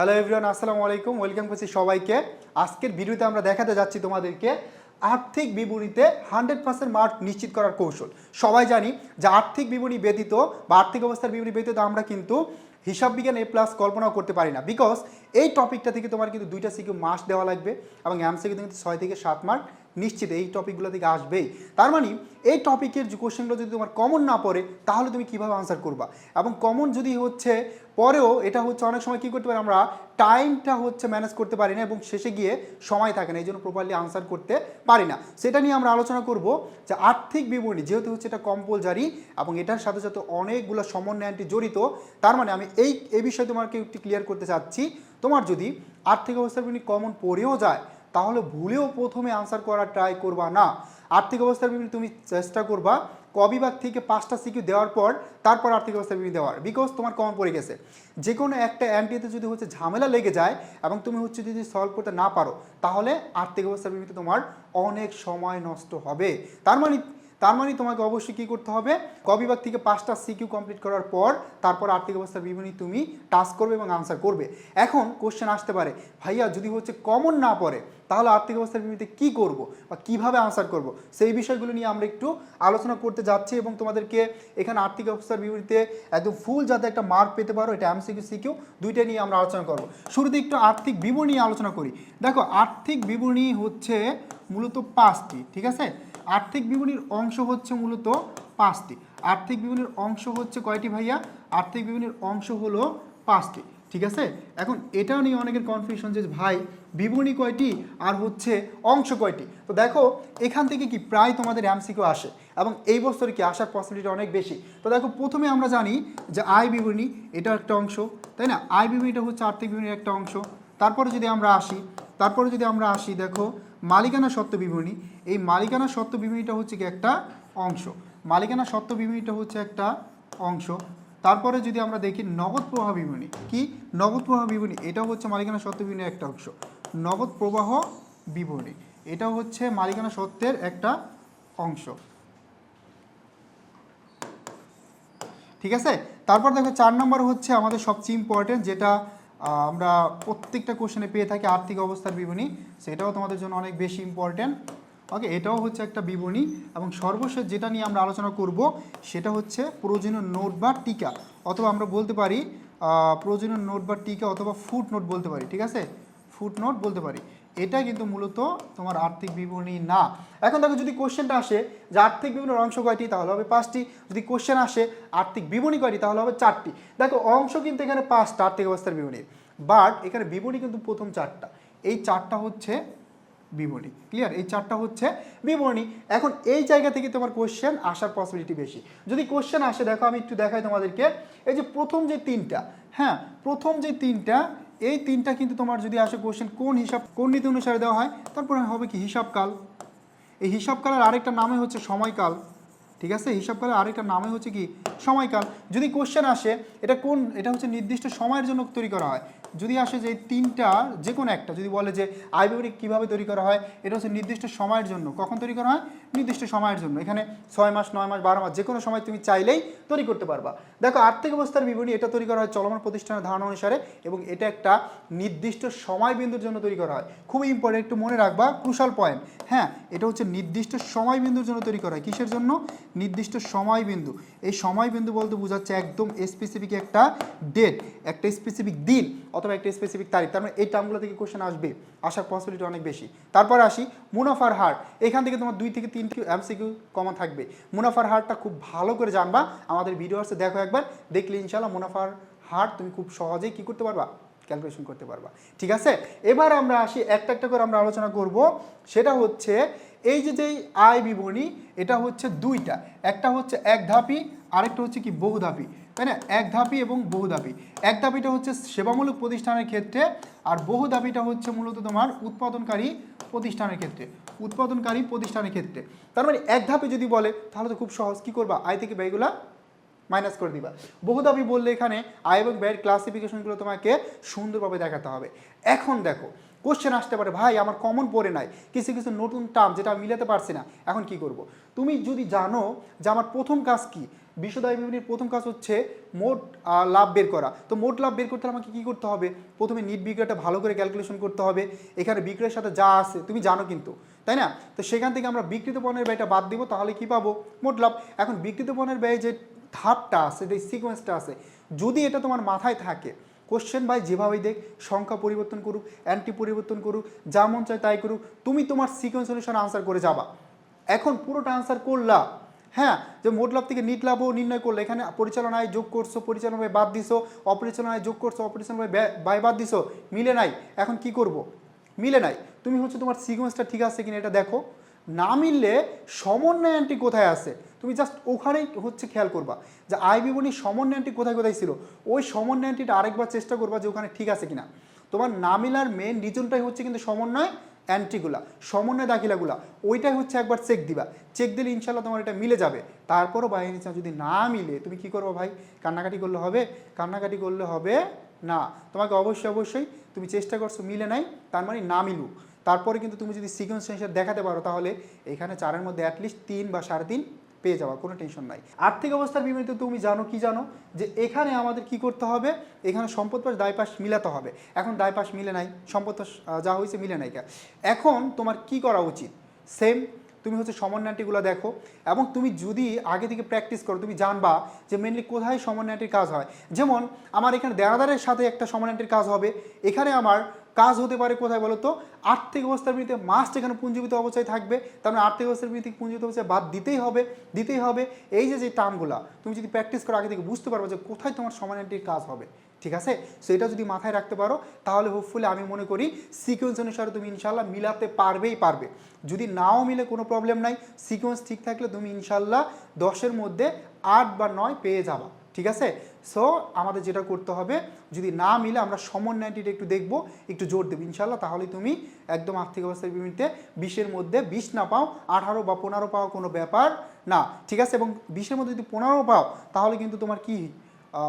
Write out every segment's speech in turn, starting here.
Hello everyone আসসালামু আলাইকুম। Welcome করছি সবাইকে। আজকের ভিডিওতে আমরা দেখাতে যাচ্ছি তোমাদেরকে আর্থিক বিবরণীতে হান্ড্রেড পার্সেন্ট মার্ক নিশ্চিত করার কৌশল। সবাই জানি যে আর্থিক বিবরণী ব্যতীত বা আর্থিক অবস্থার বিবরণী ব্যতীত আমরা কিন্তু হিসাব বিজ্ঞান এ প্লাস কল্পনাও করতে পারি না। বিকজ এই টপিকটা থেকে তোমার কিন্তু দুইটা সিকিউ মাস দেওয়া লাগবে এবং এমসিকিউ কিন্তু ছয় থেকে সাত মার্ক নিশ্চিত এই টপিকগুলো থেকে আসবেই। তার মানে এই টপিকের কোশ্চেনগুলো যদি তোমার কমন না পড়ে, তাহলে তুমি কীভাবে আনসার করবা? এবং কমন যদি হচ্ছে পরেও এটা হচ্ছে অনেক সময় কী করতে পারি আমরা টাইমটা হচ্ছে ম্যানেজ করতে পারি না এবং শেষে গিয়ে সময় থাকে না, এই জন্য প্রপারলি আনসার করতে পারি না। সেটা নিয়ে আমরা আলোচনা করব যে আর্থিক বিবরণী, যেহেতু হচ্ছে এটা কম্পালসারি এবং এটার সাথে সাথে অনেকগুলো সমন্বয়ানটি জড়িত, তার মানে আমি এই এই বিষয়ে তোমাকে একটু ক্লিয়ার করতে চাচ্ছি। তোমার যদি আর্থিক অবস্থার বিবরণী কমন পড়েও যায়, তাহলে ভুলেও প্রথমে আনসার করার ট্রাই করবা না। আর্থিক অবস্থার বিবরণী তুমি চেষ্টা করবা কবিভাগ থেকে পাঁচটা সিকিউ দেওয়ার পর তারপর আর্থিক অবস্থা বিবরণী দেওয়ার বিকজ তোমার কমন পড়ে গেছে। যে কোনো একটা এমপিতে যদি হচ্ছে ঝামেলা লেগে যায় এবং তুমি হচ্ছে যদি সলভ করতে না পারো, তাহলে আর্থিক অবস্থার বিবরণীতে তোমার অনেক সময় নষ্ট হবে। তার মানে তার মানে তোমাকে অবশ্যই কী করতে হবে? কবিভাগ থেকে পাঁচটা সিকিউ কমপ্লিট করার পর তারপর আর্থিক অবস্থার বিবরণী তুমি টাস্ক করবে এবং আনসার করবে। এখন কোশ্চেন আসতে পারে, ভাইয়া, যদি হচ্ছে কমন না পড়ে, তাহলে আর্থিক অবস্থার বিবরণীতে কী করব বা কীভাবে আনসার করব? সেই বিষয়গুলো নিয়ে আমরা একটু আলোচনা করতে যাচ্ছি এবং তোমাদেরকে এখানে আর্থিক অবস্থার বিবরণীতে একদম ফুল যাতে একটা মার্ক পেতে পারো, এটা এমসিকিউ সিকিউ দুইটা নিয়ে আমরা আলোচনা করব। শুরুতে একটু আর্থিক বিবরণী আলোচনা করি। দেখো, আর্থিক বিবরণী হচ্ছে মূলত পাঁচটি, ঠিক আছে? আর্থিক বিবরণীর অংশ হচ্ছে মূলত পাঁচটি। আর্থিক বিবরণীর অংশ হচ্ছে কয়টি ভাইয়া? আর্থিক বিবরণীর অংশ হলো পাঁচটি, ঠিক আছে? এখন এটাও নিয়ে অনেকের কনফিউশন যে ভাই বিবরণী কয়টি আর হচ্ছে অংশ কয়টি? তো দেখো, এখান থেকে কি প্রায় তোমাদের এমসিকিউ আসে এবং এই বছরে কি আসার পসিবিলিটি অনেক বেশি? তো দেখো, প্রথমে আমরা জানি যে আয় বিবরণী এটা একটা অংশ, তাই না? আয় বিবরণীটা হচ্ছে আর্থিক বিবরণীর একটা অংশ। তারপরে যদি আমরা আসি তারপরে যদি আমরা আসি, দেখো, মালিকানা সত্ত্ব বিবরণী। এই মালিকানা সত্ত্ব বিবরণীটা হচ্ছে কি একটা অংশ? মালিকানা সত্ত্ব বিবরণীটা হচ্ছে একটা অংশ। তারপরে যদি আমরা দেখি নগদ প্রবাহ বিবরণী, কি? নগদ প্রবাহ বিবরণী, এটাও হচ্ছে মালিকানা সত্ত্ব বিবরণীর একটা অংশ। নগদ প্রবাহ বিবরণী, এটাও হচ্ছে মালিকানা সত্ত্বের একটা অংশ। ঠিক আছে? তারপর দেখো, চার নম্বর হচ্ছে আমাদের সবচেয়ে ইম্পর্টেন্ট যেটা আমরা প্রত্যেকটা কোশ্চেনে পেয়ে থাকি আর্থিক অবস্থার বিবরণী। সেটাও তোমাদের জন্য অনেক বেশি ইম্পর্ট্যান্ট ওকে এটাও হচ্ছে একটা বিবরণী এবং সর্বশেষ যেটা নিয়ে আমরা আলোচনা করব, সেটা হচ্ছে প্রয়োজনীয় নোট বা টিকা। অথবা আমরা বলতে পারি প্রয়োজনীয় নোট বা টিকা অথবা ফুট নোট বলতে পারি, ঠিক আছে? ফুট নোট বলতে পারি। এটা কিন্তু মূলত তোমার আর্থিক বিবরণী না। এখন দেখো যদি কোশ্চেনটা আসে যে আর্থিক বিবরণীর অংশ কয়টি, তাহলে হবে পাঁচটি। যদি কোশ্চেন আসে আর্থিক বিবরণী কয়টি, তাহলে হবে চারটি। দেখো অংশ কিন্তু এখানে পাঁচটা আর্থিক অবস্থার বিবরণী। বাট এখানে বিবরণী কিন্তু প্রথম চারটা। এই চারটা হচ্ছে বিবরণী। ক্লিয়ার এই চারটা হচ্ছে বিবরণী। এখন এই জায়গা থেকে তোমার কোশ্চেন আসার পসিবিলিটি বেশি। যদি কোশ্চেন আসে, দেখো আমি একটু দেখাই তোমাদেরকে। এই যে প্রথম যে তিনটা হ্যাঁ? প্রথম যে তিনটা এই তিনটা কিন্তু তোমার যদি আসে কোশ্চেন কোন হিসাব, কোন নীতি অনুসারে দেওয়া হয়? তারপরে হবে কি হিসাবকাল। এই হিসাবকালের আরেকটা নামে হচ্ছে সময়কাল। ঠিক আছে? হিসাবকালের আরেকটা নামে হচ্ছে কি? সময়কাল। যদি কোশ্চেন আসে, এটা কোন, এটা হচ্ছে নির্দিষ্ট সময়ের জন্য তৈরি করা হয়। যদি আসে যে তিনটা, যে কোনো একটা, যদি বলে যে আয় বিবরণী কীভাবে তৈরি করা হয়, এটা হচ্ছে নির্দিষ্ট সময়ের জন্য। কখন তৈরি করা হয়? নির্দিষ্ট সময়ের জন্য। এখানে ছয় মাস, নয় মাস, বারো মাস, যে কোনো সময় তুমি চাইলেই তৈরি করতে পারবা। দেখো, আর্থিক অবস্থার বিবরণী, এটা তৈরি করা হয় চলমান প্রতিষ্ঠানের ধারণা অনুসারে এবং এটা একটা নির্দিষ্ট সময় বিন্দুর জন্য তৈরি করা হয়। খুবই ইম্পর্টেন্ট একটু মনে রাখবা ক্রুশাল পয়েন্ট হ্যাঁ এটা হচ্ছে নির্দিষ্ট সময় বিন্দুর জন্য তৈরি করা হয়। কিসের জন্য? নির্দিষ্ট সময় বিন্দু এই সময় বিন্দু বলতে বোঝাচ্ছে একদম স্পেসিফিক একটা ডেট একটা স্পেসিফিক দিন অথবা একটা স্পেসিফিক তারিখ। তার মানে এই টার্মগুলো থেকে কোশ্চেন আসবে। আসার পসিবিলিটি অনেক বেশি। তারপরে আসি মুনাফার হার। এখান থেকে তোমার দুই থেকে তিন এমসিকিউ কমন থাকবে। মুনাফার হারটা খুব ভালো করে জানবা। আমাদের ভিডিও ভিডিওসে দেখো একবার। দেখলে ইনশাল্লাহ মুনাফার হার তুমি খুব সহজেই কী করতে পারবা? ক্যালকুলেশন করতে পারবা। ঠিক আছে? এবার আমরা আসি, একটা একটা করে আমরা আলোচনা করব। সেটা হচ্ছে, এই যে যেই আয় বিবরণী, এটা হচ্ছে দুইটা। একটা হচ্ছে এক ধাপি, আরেকটা হচ্ছে কি বহুধাপী তাই না? এক ধাপি এবং বহুধাপী এক ধাপিটা হচ্ছে সেবামূলক প্রতিষ্ঠানের ক্ষেত্রে, আর বহুধাপীটা হচ্ছে মূলত তোমার উৎপাদনকারী প্রতিষ্ঠানের ক্ষেত্রে। উৎপাদনকারী প্রতিষ্ঠানের ক্ষেত্রে। তার মানে এক ধাপে যদি বলে, তাহলে তো খুব সহজ। কি করবা? আয় থেকে ব্যয়গুলা মাইনাস করে দিবা। বহুদাবি বললে এখানে আয় এবং ব্যয়ের ক্লাসিফিকেশনগুলো তোমাকে সুন্দরভাবে দেখাতে হবে। এখন দেখো কোশ্চেন আসতে পারে, ভাই, আমার কমন পড়ে নাই, কিছু কিছু নতুন টার্ম যেটা আমি মিলাতে পারছি না, এখন কি করব। তুমি যদি জানো যে আমার প্রথম কাজ কি, বিশ্বদায় বিবরণীর প্রথম কাজ হচ্ছে মোট লাভ বের করা। তো মোট লাভ বের করতে আমাকে কী করতে হবে? প্রথমে নিট বিক্রয়টা ভালো করে ক্যালকুলেশন করতে হবে। এখানে বিক্রয়ের সাথে যা আছে, তুমি জানো কিন্তু, তাই না? তো সেখান থেকে আমরা বিকৃত পণ্যের ব্যয়টা বাদ দিব, তাহলে কি পাবো? মোট লাভ। এখন বিকৃত পণ্যের ব্যয় যে ধাপটা আছে যে সিকোয়েন্সটা আছে, যদি এটা তোমার মাথায় থাকে কোশ্চেন ভাই যেভাবেই দেখ, সংখ্যা পরিবর্তন করুক অ্যান্টি পরিবর্তন করুক, যা মন চায় তাই করুক, তুমি তোমার সিকোয়েন্স অনুসারে আনসার করে যাবা। এখন পুরোটা আনসার করলা। হ্যাঁ যে মোট লাভ থেকে নিট লাভও নির্ণয় করলে, এখানে পরিচালনায় যোগ করছ, পরিচালনায় বাদ দিছো, অপরিচালনায় যোগ করছ, অপরিচালনায় ব্যয় বাদ দিছো, মিলে নাই, এখন কি করব? মিলে নাই। তুমি হচ্ছে তোমার সিকোয়েন্সটা ঠিক আছে কিনা এটা দেখো। না মিললে সমন্বয় অ্যান্টি কোথায় আছে? তুমি জাস্ট ওখানেই হচ্ছে খেয়াল করবা যে আই বিবরণী সমন্বয় অ্যান্টি কোথায় কোথায় ছিল? ওই সমন্বয় অ্যান্টিটা আরেকবার চেষ্টা করবা যে ওখানে ঠিক আছে কিনা। তোমার নামিলার মেন রিজনটাই হচ্ছে কিন্তু সমন্বয় অ্যান্টিগুলা, সমন্বয় দাখিলাগুলা। ওইটাই হচ্ছে একবার চেক দিবা। চেক দিলে ইনশাল্লাহ তোমার এটা মিলে যাবে। তারপরও বাইরে চা যদি না মিলে, তুমি কি করব ভাই? কান্নাকাটি করলে হবে? কান্নাকাটি করলে হবে না। তোমাকে অবশ্যই অবশ্যই তুমি চেষ্টা করছ মিলে নাই, তার মানে না মিলুক তারপরে কিন্তু তুমি যদি সিকোয়েন্স টেনশন দেখাতে পারো তাহলে এখানে চারের মধ্যে অ্যাটলিস্ট তিন বা সাড়ে তিন পেয়ে যাওয়া, কোনো টেনশন নাই। আর্থিক অবস্থার বিপরীতে তুমি জানো কি জানো? যে এখানে আমাদের কি করতে হবে? এখানে সম্পদ পাশ দায় পাশ মিলাতে হবে। এখন দায় পাশ মিলে নাই, সম্পদ পাশ যা হয়েছে মিলে নাই কা। এখন তোমার কি করা উচিত? সেম তুমি হচ্ছে সমন্বয়টিগুলো দেখো এবং তুমি যদি আগে থেকে প্র্যাকটিস করো, তুমি জানবা যে মেনলি কোথায় সমন্বয়টির কাজ হয়। যেমন, আমার এখানে দেনাদারের সাথে একটা সমন্বয়টির কাজ হবে। এখানে আমার কাজ হতে পারে কোথায় বলো তো আর্থিক অবস্থার বিরুদ্ধে মাস্ট এখানে পুঞ্জীবিত অবস্থায় থাকবে। তার মানে আর্থিক অবস্থার বিরুদ্ধে পুঞ্জীবিত অবস্থায় বাদ দিতেই হবে দিতেই হবে। এই যে যে টার্মগুলো তুমি যদি প্র্যাকটিস করো, আগে থেকে বুঝতে পারবে যে কোথায় তোমার সমন্বয়টির কাজ হবে। ঠিক আছে? সো এটা যদি মাথায় রাখতে পারো, তাহলে হোপফুলি আমি মনে করি সিকোয়েন্স অনুসারে তুমি ইনশাল্লাহ মিলাতে পারবেই পারবে। যদি নাও মিলে কোনো প্রবলেম নাই সিকোয়েন্স ঠিক থাকলে তুমি ইনশাল্লাহ দশের মধ্যে আট বা নয় পেয়ে যাবা। ঠিক আছে? সো আমাদের যেটা করতে হবে, যদি না মিলে আমরা সমন্বয়টিটা একটু দেখব, একটু জোর দেবো। ইনশাল্লাহ তাহলে তুমি একদম আর্থিক অবস্থার বিপরীতে বিশের মধ্যে বিশ না পাও, আঠারো বা পনেরো পাও কোনো ব্যাপার না। ঠিক আছে? এবং বিশের মধ্যে যদি পনেরো পাও, তাহলে কিন্তু তোমার কি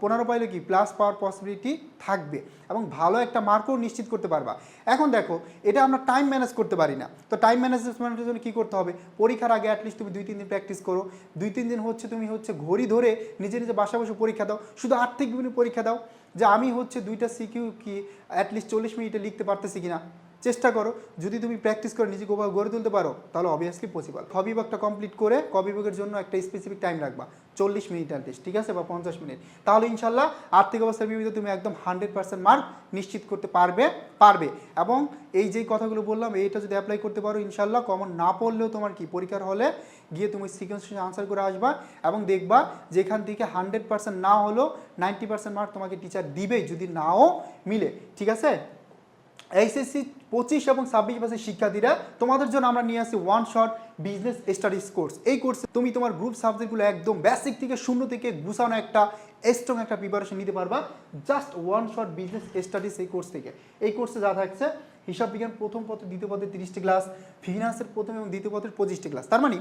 পনেরো পাইলে কি? প্লাস পাওয়ার পসিবিলিটি থাকবে। এবং ভালো একটা মার্কও নিশ্চিত করতে পারবা। এখন দেখো, এটা আমরা টাইম ম্যানেজ করতে পারি না। তো টাইম ম্যানেজমেন্টের জন্য কী করতে হবে? পরীক্ষার আগে অ্যাটলিস্ট তুমি দুই, তিন দিন প্র্যাকটিস করো। দুই, তিন দিন হচ্ছে তুমি হচ্ছে ঘড়ি ধরে নিজে নিজে বাসা বসে পরীক্ষা দাও। শুধু আর্থিক বিভিন্ন পরীক্ষা দাও। যে আমি হচ্ছে দুইটা সিকিউ কি অ্যাটলিস্ট চল্লিশ মিনিটে লিখতে পারতেছি কিনা? চেষ্টা করো। যদি তুমি প্র্যাকটিস করে নিজেকে গড়ে তুলতে পারো, তাহলে অবভিয়াসলি পসিবল বিভাগটা কমপ্লিট করে ক বিভাগের জন্য একটা স্পেসিফিক টাইম রাখবা। চল্লিশ মিনিট অ্যাটলিস্ট ঠিক আছে, বা পঞ্চাশ মিনিট। তাহলে ইনশাল্লাহ আর্থিক অবস্থার বিপরীতে তুমি একদম হান্ড্রেড পার্সেন্ট মার্ক নিশ্চিত করতে পারবে পারবে। এবং এই যে কথাগুলো বললাম, এইটা যদি অ্যাপ্লাই করতে পারো, ইনশাল্লাহ কমন না পড়লেও তোমার কি, পরীক্ষার হলে গিয়ে তুমি সিকোয়েন্স আনসার করে আসবা এবং দেখবা যেখান থেকে হান্ড্রেড পার্সেন্ট না হলেও নাইনটি পার্সেন্ট মার্ক তোমাকে টিচার দিবেই, যদি নাও মিলে, ঠিক আছে? এইচএসসি পঁচিশ এবং ছাব্বিশ বছরের শিক্ষার্থীরা তোমাদের জন্য আমরা নিয়ে আসি one shot business studies course এই কোর্সে তুমি তোমার গ্রুপ সাবজেক্টগুলো একদম বেসিক থেকে শূন্য থেকে গুছানো একটা স্ট্রং একটা প্রিপারেশন নিতে পারবা। Just one shot business studies এই কোর্স থেকে। এই কোর্সে যা থাকছে, হিসাব বিজ্ঞান প্রথম পথে দ্বিতীয় পথে তিরিশটি ক্লাস ফিনান্সের প্রথম এবং দ্বিতীয় পথের পঁচিশটি ক্লাস তার মানে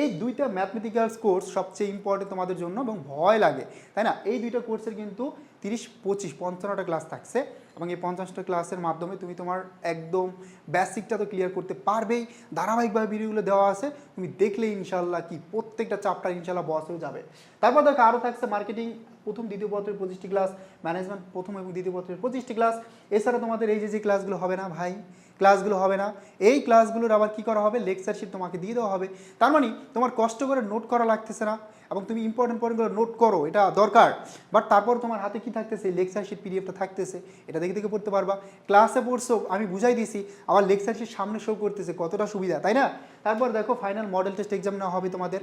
এই দুইটা ম্যাথমেটিক্যালস কোর্স সবচেয়ে ইম্পর্টেন্ট তোমাদের জন্য এবং ভয় লাগে। তাই না? এই দুইটা কোর্সের কিন্তু তিরিশ, পঁচিশ, পঞ্চান্নটা ক্লাস থাকছে। এবং এই পঞ্চাশটা ক্লাসের মাধ্যমে তুমি তোমার একদম বেসিকটা তো ক্লিয়ার করতে পারবেই। ধারাবাহিকভাবে ভিডিওগুলো দেওয়া আছে। তুমি দেখলে ইনশাল্লাহ কি প্রত্যেকটা চাপটা ইনশাল্লাহ বস হয়ে যাবে। তারপর দেখো আরও থাকছে মার্কেটিং প্রথম, দ্বিতীয় পত্রের পঁচিশটি ক্লাস ম্যানেজমেন্ট প্রথম এবং দ্বিতীয় পত্রের পঁচিশটি ক্লাস এছাড়া তোমাদের এই যে যে ক্লাসগুলো হবে না ভাই ক্লাসগুলো হবে না। এই ক্লাসগুলোর আবার কি করা হবে? লেকচারশিপ তোমাকে দিয়ে দেওয়া হবে। তার মানে তোমার কষ্ট করে নোট করা লাগতেছে না এবং তুমি ইম্পর্টেন্ট পয়েন্টগুলো নোট করো, এটা দরকার। বাট তারপর তোমার হাতে কি থাকতেছে? লেকচারশিট পিডিএফটা থাকতেছে। এটা দেখে দেখে পড়তে পারবা। ক্লাসে পড়ছো, আমি বুঝাই দিয়েছি, আবার লেকচারশিট সামনে শো করতেছে, কতটা সুবিধা, তাই না? তারপর দেখো ফাইনাল মডেল টেস্ট এক্সাম নেওয়া হবে তোমাদের।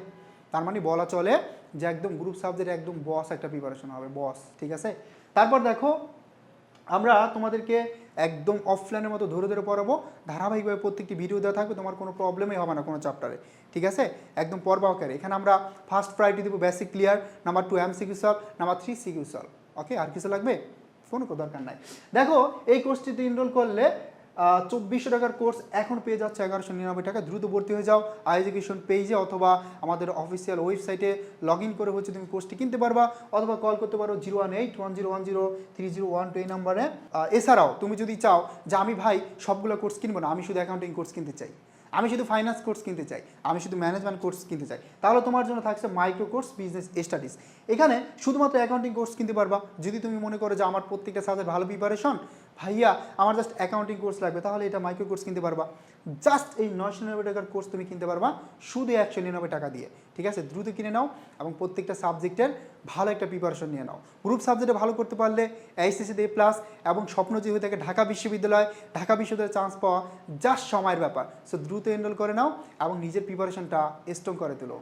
তার মানে বলা চলে যে একদম গ্রুপ সাবজেক্ট একদম বস একটা প্রিপারেশন হবে বস ঠিক আছে? তারপর দেখো আমরা তোমাদেরকে একদম অফলাইনের মতো ধরে ধরে পড়াবো। ধারাবাহিকভাবে প্রত্যেকটি ভিডিও দেওয়া থাকবে, তোমার কোনো প্রবলেমই হবে না কোনো চ্যাপ্টারে ঠিক আছে? একদম পর্ব আকারে এখানে আমরা ফার্স্ট প্রায়োরিটি দেবো basic clear number two MCQ solve number three CQ solve okay আর কিছু লাগবে? কোনো দরকার নাই। দেখো, এই কোর্সটিতে এনরোল করলে চব্বিশশো টাকার কোর্স এখন পেয়ে যাচ্ছে এগারোশো নিরানব্বই টাকা দ্রুত ভর্তি হয়ে যাও আই এডুকেশন পেজে অথবা আমাদের অফিসিয়াল ওয়েবসাইটে লগ ইন করে হচ্ছে তুমি কোর্সটি কিনতে পারবা অথবা কল করতে পারো zero one eight one zero one zero three zero one two এই নাম্বারে এছাড়াও তুমি যদি চাও যে আমি ভাই সবগুলো কোর্স কিনবো না, আমি শুধু অ্যাকাউন্টিং কোর্স কিনতে চাই, আমি শুধু ফাইন্যান্স কোর্স কিনতে চাই, আমি শুধু ম্যানেজমেন্ট কোর্স কিনতে চাই, তাহলে তোমার জন্য থাকছে মাইক্রো কোর্স বিজনেস স্টাডিজ এখানে শুধুমাত্র অ্যাকাউন্টিং কোর্স কিনতে পারবা। যদি তুমি মনে করো যে আমার প্রত্যেকটা সাথে ভালো প্রিপারেশন ভাইয়া, আমার জাস্ট অ্যাকাউন্টিং কোর্স লাগবে, তাহলে এটা মাইক্রো কোর্স কিনতে পারবা। জাস্ট এই নয়শো নিরানব্বই টাকার কোর্স তুমি কিনতে পারবা, শুধু একশো নিরানব্বই টাকা দিয়ে, ঠিক আছে? দ্রুত কিনে নাও এবং প্রত্যেকটা সাবজেক্টের ভালো একটা প্রিপারেশন নিয়ে নাও। গ্রুপ সাবজেক্টে ভালো করতে পারলে এইচএসিতে এ প্লাস এবং স্বপ্ন যে হয়ে থাকে ঢাকা বিশ্ববিদ্যালয়, ঢাকা বিশ্ববিদ্যালয়ে চান্স পাওয়া জাস্ট সময়ের ব্যাপার। সো দ্রুত এনরোল করে নাও এবং নিজের প্রিপারেশনটা স্ট্রং করে তোলো।